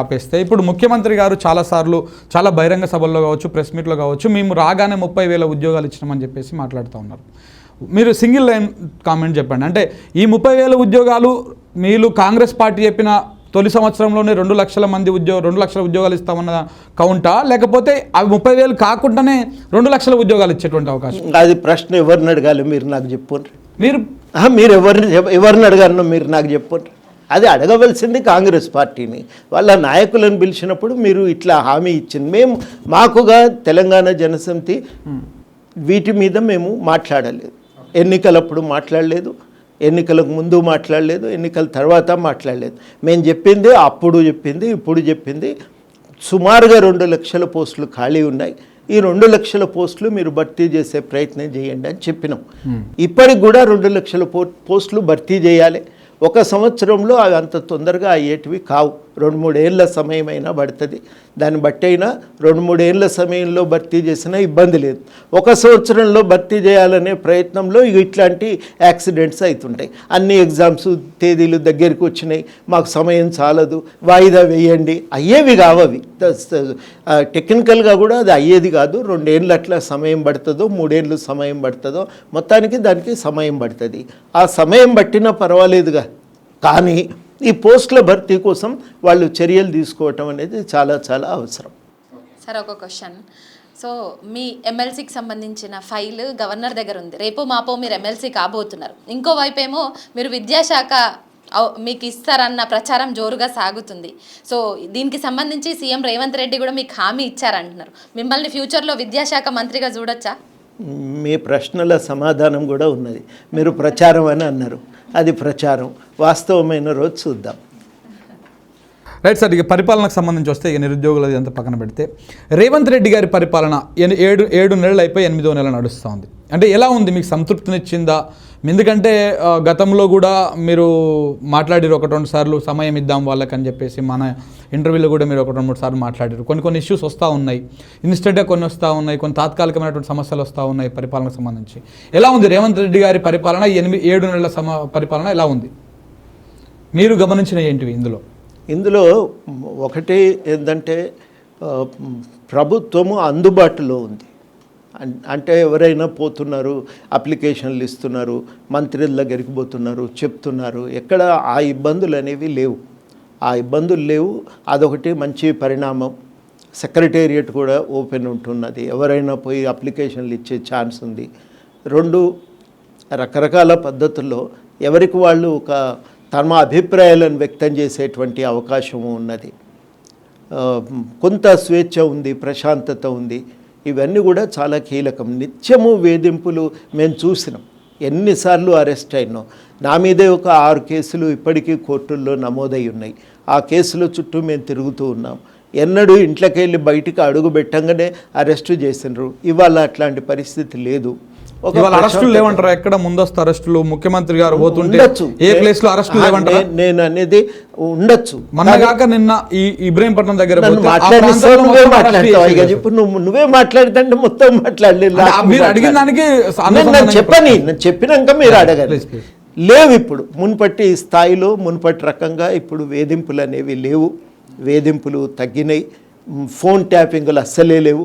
ఆపేస్తే. ఇప్పుడు ముఖ్యమంత్రి గారు చాలాసార్లు చాలా బహిరంగ సభల్లో కావచ్చు ప్రెస్ మీట్లో కావచ్చు మేము రాగానే ముప్పై వేల ఉద్యోగాలు ఇచ్చినామని చెప్పేసి మాట్లాడుతూ ఉన్నారు. మీరు సింగిల్ లైన్ కామెంట్ చెప్పండి. అంటే ఈ ముప్పై వేల ఉద్యోగాలు మీరు కాంగ్రెస్ పార్టీ చెప్పిన తొలి సంవత్సరంలోనే రెండు లక్షల మంది ఉద్యోగ రెండు లక్షల ఉద్యోగాలు ఇస్తామన్న కౌంటా? లేకపోతే అవి ముప్పై వేలు కాకుండానే రెండు లక్షల ఉద్యోగాలు ఇచ్చేటువంటి అవకాశం అది ప్రశ్న ఎవరిని అడగాలి? మీరు నాకు చెప్పండి మీరు మీరు ఎవరిని ఎవరిని అడగాలనో మీరు నాకు చెప్పండి అది అడగవలసింది కాంగ్రెస్ పార్టీని. వాళ్ళ నాయకులను పిలిచినప్పుడు మీరు ఇట్లా హామీ ఇచ్చింది. మేము మాకుగా తెలంగాణ జనసమితి వీటి మీద మేము మాట్లాడలేదు. ఎన్నికలప్పుడు మాట్లాడలేదు. ఎన్నికలకు ముందు మాట్లాడలేదు. ఎన్నికల తర్వాత మాట్లాడలేదు. మేము చెప్పింది అప్పుడు చెప్పింది ఇప్పుడు చెప్పింది. సుమారుగా రెండు లక్షల పోస్టులు ఖాళీ ఉన్నాయి. ఈ రెండు లక్షల పోస్టులు మీరు భర్తీ చేసే ప్రయత్నం చేయండి అని చెప్పినాం. ఇప్పటికి కూడా రెండు లక్షల పో పోస్టులు భర్తీ చేయాలి. ఒక సంవత్సరంలో అవి అంత తొందరగా అయ్యేటివి కావు. రెండు మూడేళ్ళ సమయమైనా పడుతుంది. దాన్ని బట్టి అయినా రెండు మూడేళ్ళ సమయంలో భర్తీ చేసినా ఇబ్బంది లేదు. ఒక సంవత్సరంలో భర్తీ చేయాలనే ప్రయత్నంలో ఇట్లాంటి యాక్సిడెంట్స్ అవుతుంటాయి. అన్ని ఎగ్జామ్స్ తేదీలు దగ్గరికి వచ్చినాయి. మాకు సమయం చాలదు. వాయిదా వేయండి. అయ్యేవి కావవి టెక్నికల్గా కూడా అది అయ్యేది కాదు. రెండేళ్ళు అట్లా సమయం పడుతుందో మూడేళ్ళు సమయం పడుతుందో మొత్తానికి దానికి సమయం పడుతుంది. ఆ సమయం పట్టినా పర్వాలేదుగా. కానీ ఈ పోస్టుల భర్తీ కోసం వాళ్ళు చర్యలు తీసుకోవటం అనేది చాలా చాలా అవసరం. సార్ ఒక క్వశ్చన్. సో మీ ఎమ్మెల్సీకి సంబంధించిన ఫైల్ గవర్నర్ దగ్గర ఉంది. రేపు మాపో మీరు ఎమ్మెల్సీ కాబోతున్నారు. ఇంకో వైపు ఏమో మీరు విద్యాశాఖ మీకు ఇస్తారన్న ప్రచారం జోరుగా సాగుతుంది. సో దీనికి సంబంధించి సీఎం రేవంత్ రెడ్డి కూడా మీకు హామీ ఇచ్చారంటున్నారు. మిమ్మల్ని ఫ్యూచర్లో విద్యాశాఖ మంత్రిగా చూడొచ్చా? మీ ప్రశ్నల సమాధానం కూడా ఉన్నది. మీరు ప్రచారం అని అన్నారు. అది ప్రచారం. వాస్తవమైన రోజు చూద్దాం. రైట్ సార్ ఇక పరిపాలనకు సంబంధించి వస్తే ఇక నిరుద్యోగులది అంతా పక్కన పెడితే రేవంత్ రెడ్డి గారి పరిపాలన ఏడు ఏడు నెలలు అయిపోయి ఎనిమిదో నెల నడుస్తూ ఉంది అంటే ఎలా ఉంది? మీకు సంతృప్తినిచ్చిందా? ఎందుకంటే గతంలో కూడా మీరు మాట్లాడారు ఒకటి రెండు సార్లు సమయం ఇద్దాం వాళ్ళకి అని చెప్పేసి మన ఇంటర్వ్యూలో కూడా మీరు ఒకటి రెండు మూడు సార్లు మాట్లాడారు. కొన్ని కొన్ని ఇష్యూస్ వస్తూ ఉన్నాయి. ఇన్స్టెంట్గా కొన్ని వస్తూ ఉన్నాయి. కొన్ని తాత్కాలికమైనటువంటి సమస్యలు వస్తూ ఉన్నాయి పరిపాలనకు సంబంధించి. ఎలా ఉంది? రేవంత్ రెడ్డి గారి పరిపాలన ఎనిమిది ఏడు నెలల సమ పరిపాలన ఎలా ఉంది? మీరు గమనించిన ఏంటివి ఇందులో? ఇందులో ఒకటి ఏంటంటే ప్రభుత్వము అందుబాటులో ఉంది. అంటే ఎవరైనా పోతున్నారు అప్లికేషన్లు ఇస్తున్నారు మంత్రుల దగ్గరికి పోతున్నారు చెప్తున్నారు ఎక్కడ ఆ ఇబ్బందులు అనేవి లేవు. ఆ ఇబ్బందులు లేవు. అదొకటి మంచి పరిణామం. సెక్రటేరియట్ కూడా ఓపెన్ ఉంటున్నది. ఎవరైనా పోయి అప్లికేషన్లు ఇచ్చే ఛాన్స్ ఉంది. రెండు రకరకాల పద్ధతుల్లో ఎవరికి వాళ్ళు ఒక తమ అభిప్రాయాలను వ్యక్తం చేసేటువంటి అవకాశము ఉన్నది. కొంత స్వేచ్ఛ ఉంది ప్రశాంతత ఉంది. ఇవన్నీ కూడా చాలా కీలకం. నిత్యము వేధింపులు మేము చూసినాం. ఎన్నిసార్లు అరెస్ట్ అయినాం. నా మీదే ఒక ఆరు కేసులు ఇప్పటికీ కోర్టుల్లో నమోదై ఉన్నాయి. ఆ కేసుల చుట్టూ మేము తిరుగుతూ ఉన్నాం. ఎన్నడూ ఇంట్లోకి వెళ్ళి బయటికి అడుగు పెట్టంగానే అరెస్టు చేసినారు. ఇవాళ అట్లాంటి పరిస్థితి లేదు. అరెస్టులు లేవంటారా? ఎక్కడ ముందస్తు అరెస్టులు? ముఖ్యమంత్రి గారు పోతుంటే ఏ ప్లేస్లో అరెస్టులు లేవంటారా? నేను అనేది ఉండొచ్చు. మొన్నగాక నిన్న ఈ ఇబ్రహీంపట్నం దగ్గర నువ్వే మాట్లాడతావు. నువ్వు నువ్వే మాట్లాడుతుంటే మొత్తం మాట్లాడలేదు. మీరు అడిగిన దానికి చెప్పని నేను చెప్పినాక మీరు అడగాలి. లేవు ఇప్పుడు. మున్పట్టి స్థాయిలో మున్పటి రకంగా ఇప్పుడు వేధింపులు అనేవి లేవు. వేధింపులు తగ్గినాయి. ఫోన్ ట్యాపింగ్లు అస్సలే లేవు.